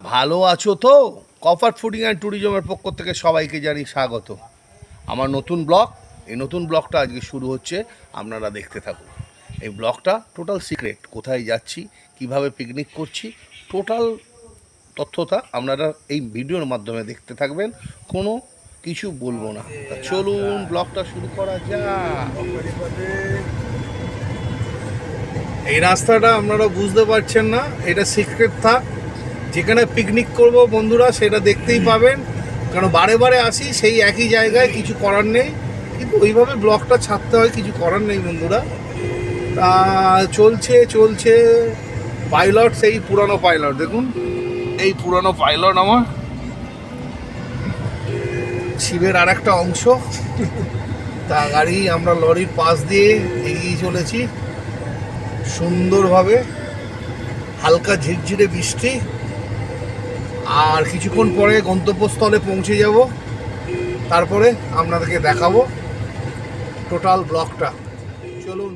ভালো আছো তো? কফার ফুডিং অ্যান্ড ট্যুরিজমের পক্ষ থেকে সবাইকে জানি স্বাগত। আমার নতুন ব্লগ, এই নতুন ব্লগটা আজকে শুরু হচ্ছে, আপনারা দেখতে থাকুন। এই ব্লগটা টোটাল সিক্রেট, কোথায় যাচ্ছি, কীভাবে পিকনিক করছি, টোটাল তথ্যতা আপনারা এই ভিডিওর মাধ্যমে দেখতে থাকবেন। কোনো কিছু বলব না। চলুন, ব্লগটা শুরু করা যাক। এই রাস্তাটা আপনারা বুঝতে পারছেন না, এটা সিক্রেট থাক। যেখানে পিকনিক করব বন্ধুরা সেটা দেখতেই পাবেন। কারণ বারে বারে আসি, সেই একই জায়গায় কিছু করার নেই। কিন্তু ওইভাবে ব্লগটা ছাড়তে হয়, কিছু করার নেই বন্ধুরা। তা চলছে চলছে। পাইলট সেই পুরানো পাইলট দেখুন। এই পুরানো পাইলট আমার। শিবের আর একটা অংশ। তা গাড়ি আমরা লরির পাশ দিয়ে এগিয়ে চলেছি। সুন্দরভাবে, হালকা ঝিরঝিরে বৃষ্টি। আর কিছুক্ষণ পরে গন্তব্যস্থলে পৌঁছে যাব। তারপরে আপনাদেরকে দেখাবো টোটাল ব্লকটা। চলুন।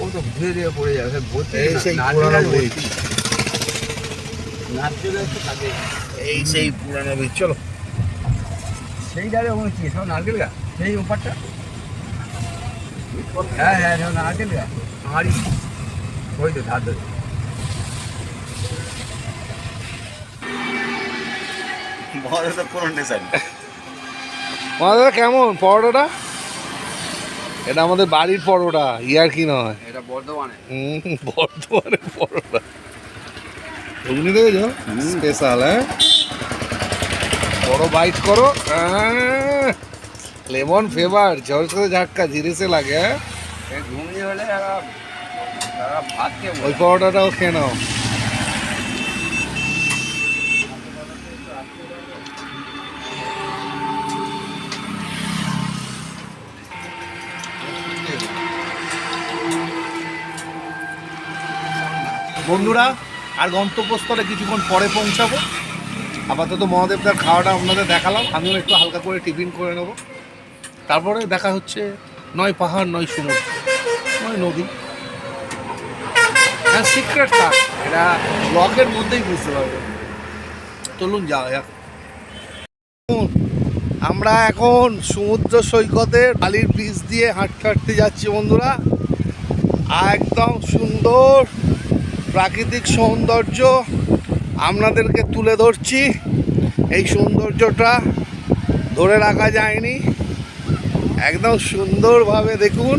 ও তো ঘুরে পড়ে যাবে। সেই পুরানো ব্রিজ এই সেই পুরানো ব্রিজ চলো। সেই ডালে ওখানে কি সব নারকেল গা সেই ওপারটা? হ্যাঁ হ্যাঁ সব নারকেল গা আমারই ওই তো ধার ধরে। কেমন পরোটাটা? এটা আমাদের বাড়ির পরোটা ইয়ার কি নয়? এটা বর্ধমানে হুম, বর্ধমানের পরোটা। ঘুগনি দেখেছ? স্পেশাল হ্যাঁ? বড় বাইট করো। লেমন ফেভার ঝড় সাথে ঝাটকা ধীরে সে লাগে হ্যাঁ? ঘুমনি হলে ওই পরোটাটাও খেয়ে নাও। বন্ধুরা আর গন্তব্যস্থলে কিছুক্ষণ পরে পৌঁছাবো। আপাতত মহাদেবদার খাওয়াটা আপনাদের দেখালাম। আমিও একটু হালকা করে টিফিন করে নেব। তারপরে দেখা হচ্ছে নয় পাহাড়, নয় সমুদ্র, নয় নদী। হ্যাঁ সিক্রেট থাক এটা ব্লকের মধ্যেই বুঝতে পারবে। চলুন যাওয়া যাক। আমরা এখন সমুদ্র সৈকতের বালির ব্রিজ দিয়ে হাঁটতে হাঁটতে যাচ্ছি বন্ধুরা। একদম সুন্দর প্রাকৃতিক সৌন্দর্য আপনাদেরকে তুলে ধরছি। এই সৌন্দর্যটা ধরে রাখা যায়নি। একদম সুন্দরভাবে দেখুন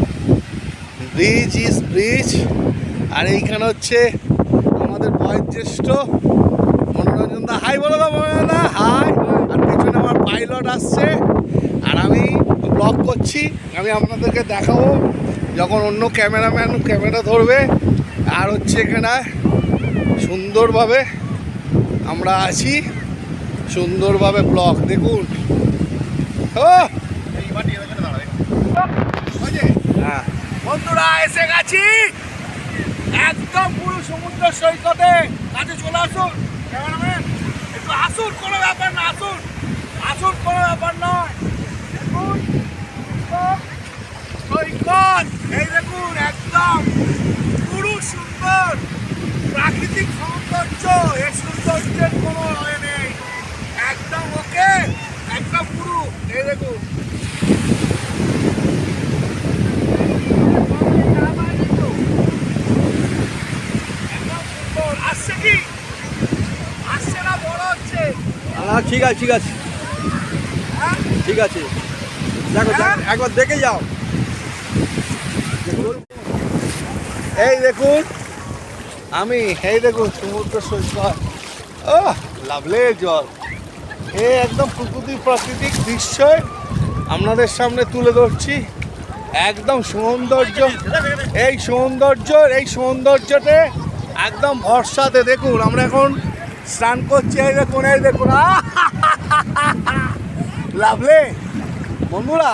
ব্রিজ ইজ ব্রিজ আর এইখানে হচ্ছে আমাদের বয়োজ্যেষ্ঠ মনোরঞ্জন দা। হাই বলো দা মনোরঞ্জন দা হাই আর পেছনে আমার পাইলট আসছে। আর আমি ব্লগ করছি, আমি আপনাদেরকে দেখাবো যখন অন্য ক্যামেরাম্যান ক্যামেরা ধরবে, আর হচ্ছে এখানে সুন্দরভাবে আমরা আছি, সুন্দরভাবে ব্লগ দেখুন। হ্যাঁ। বন্ধুরা, এসে গেছি। একদম পুরো সমুদ্র সৈকতে। কাছে চলে আসুন, ক্যামেরাম্যান। একটু আসুন কোনো ব্যাপার না আসুন আসুন কোনো ব্যাপার নয় দেখুন একদম সৈকত এই দেখুন পুরো সুন্দর প্রাকৃতিক সৌন্দর্য এই সৌন্দর্যের কোনো এ নেই। একদম ওকে একদম পুরো। এই দেখুন। ঠিক আছে ঠিক আছে। হ্যাঁ? ঠিক আছে। দেখো হ্যাঁ? দেখো, একবার দেখে যাও। এই দেখুন, আমি, এই দেখুন, সমুদ্র সৈকত। ও লাভলে জল। এই একদম প্রকৃতি প্রাকৃতিক দৃশ্য। আপনাদের সামনে তুলে ধরছি। একদম সৌন্দর্য। এই সৌন্দর্য, এই সৌন্দর্যতে একদম ভরসাতে দেখুন, আমরা এখন স্নান করছি, এই দেখুন এই দেখুন। লাভলে, বন্ধুরা,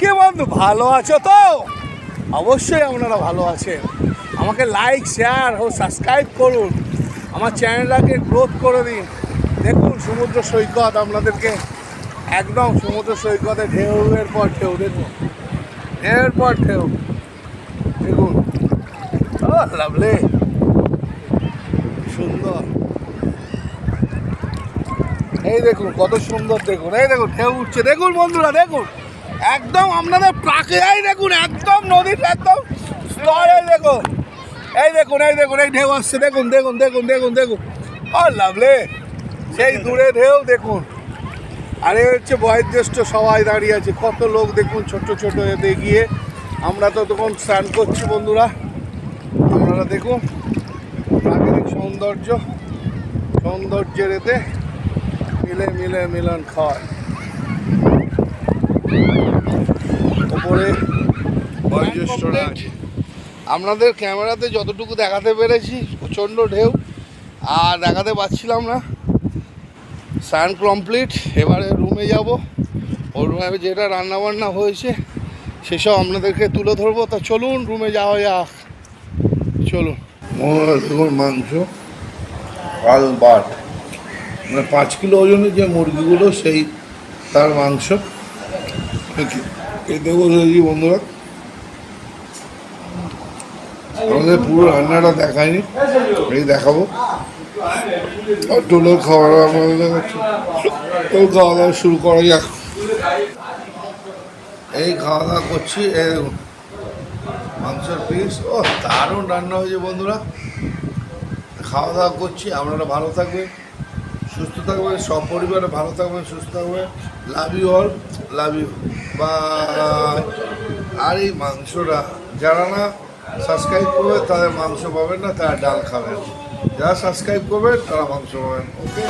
কে বন্ধু, ভালো আছো তো? অবশ্যই আপনারা ভালো আছেন। আমাকে লাইক শেয়ার ও সাবস্ক্রাইব করুন। আমার চ্যানেলটাকে গ্রোথ করে দিন। দেখুন সমুদ্র সৈকত আপনাদেরকে। একদম সমুদ্র সৈকতে ঢেউয়ের পর ঢেউ, দেখুন। ঢেউয়ের পর ঢেউ। দেখুন। লাভলে সুন্দর। এই দেখুন, কত সুন্দর দেখুন। এই দেখুন, ঢেউ উঠছে। দেখুন বন্ধুরা, দেখুন। একদম আপনাদের প্রাকে দেখুন, একদম নদীর একদম স্তরে দেখুন। এই দেখুন এই দেখুন, এই ঢেউ আসছে, দেখুন দেখুন দেখুন দেখুন দেখুন। আর লাভলে, সেই দূরে ঢেউ, দেখুন। আরে হচ্ছে বয়োজ্যেষ্ঠ সবাই দাঁড়িয়ে আছে। কত লোক, দেখুন, ছোট ছোট এতে গিয়ে। আমরা তো তখন স্নান করছি, বন্ধুরা। আপনারা দেখুন, প্রাকৃতিক সৌন্দর্য, সৌন্দর্যের এতে মিলে মিলে মিলন খাওয়ায় ওপরে বয়োজ্যেষ্ঠরা আছে আপনাদের ক্যামেরাতে যতটুকু দেখাতে পেরেছি, প্রচণ্ড ঢেউ, আর দেখাতে পারছিলাম না। স্নান কমপ্লিট এবারে রুমে যাব। ওর রুমে যেটা রান্নাবান্না হয়েছে, সেসব আপনাদেরকে তুলে ধরবো। তা চলুন রুমে যাওয়া যাক। চলুন। দেখুন মাংস আল বাট। মানে পাঁচ কিলো ওজনের যে মুরগিগুলো, সেই তার মাংস। দেখি বন্ধুরা আমাদের পুরো রান্নাটা দেখায়নি। এই দেখাবো। আর টোলের খাওয়া দাওয়া আমাদের দেখাচ্ছি। খাওয়া দাওয়া শুরু করা যাক। এই খাওয়া দাওয়া করছি মাংসের পিস ও, দারুণ রান্না হয়েছে বন্ধুরা। খাওয়া দাওয়া করছি, আপনারা ভালো থাকবেন, সুস্থ থাকবেন, সব পরিবারে ভালো থাকবেন, সুস্থ থাকবেন। Love you all love you bye আর এই মাংসটা, যারা না সাবস্ক্রাইব করবে, তাদের মাংস পাবেন না, তারা ডাল খাবেন যারা সাবস্ক্রাইব করবেন তারা মাংস পাবেন। ওকে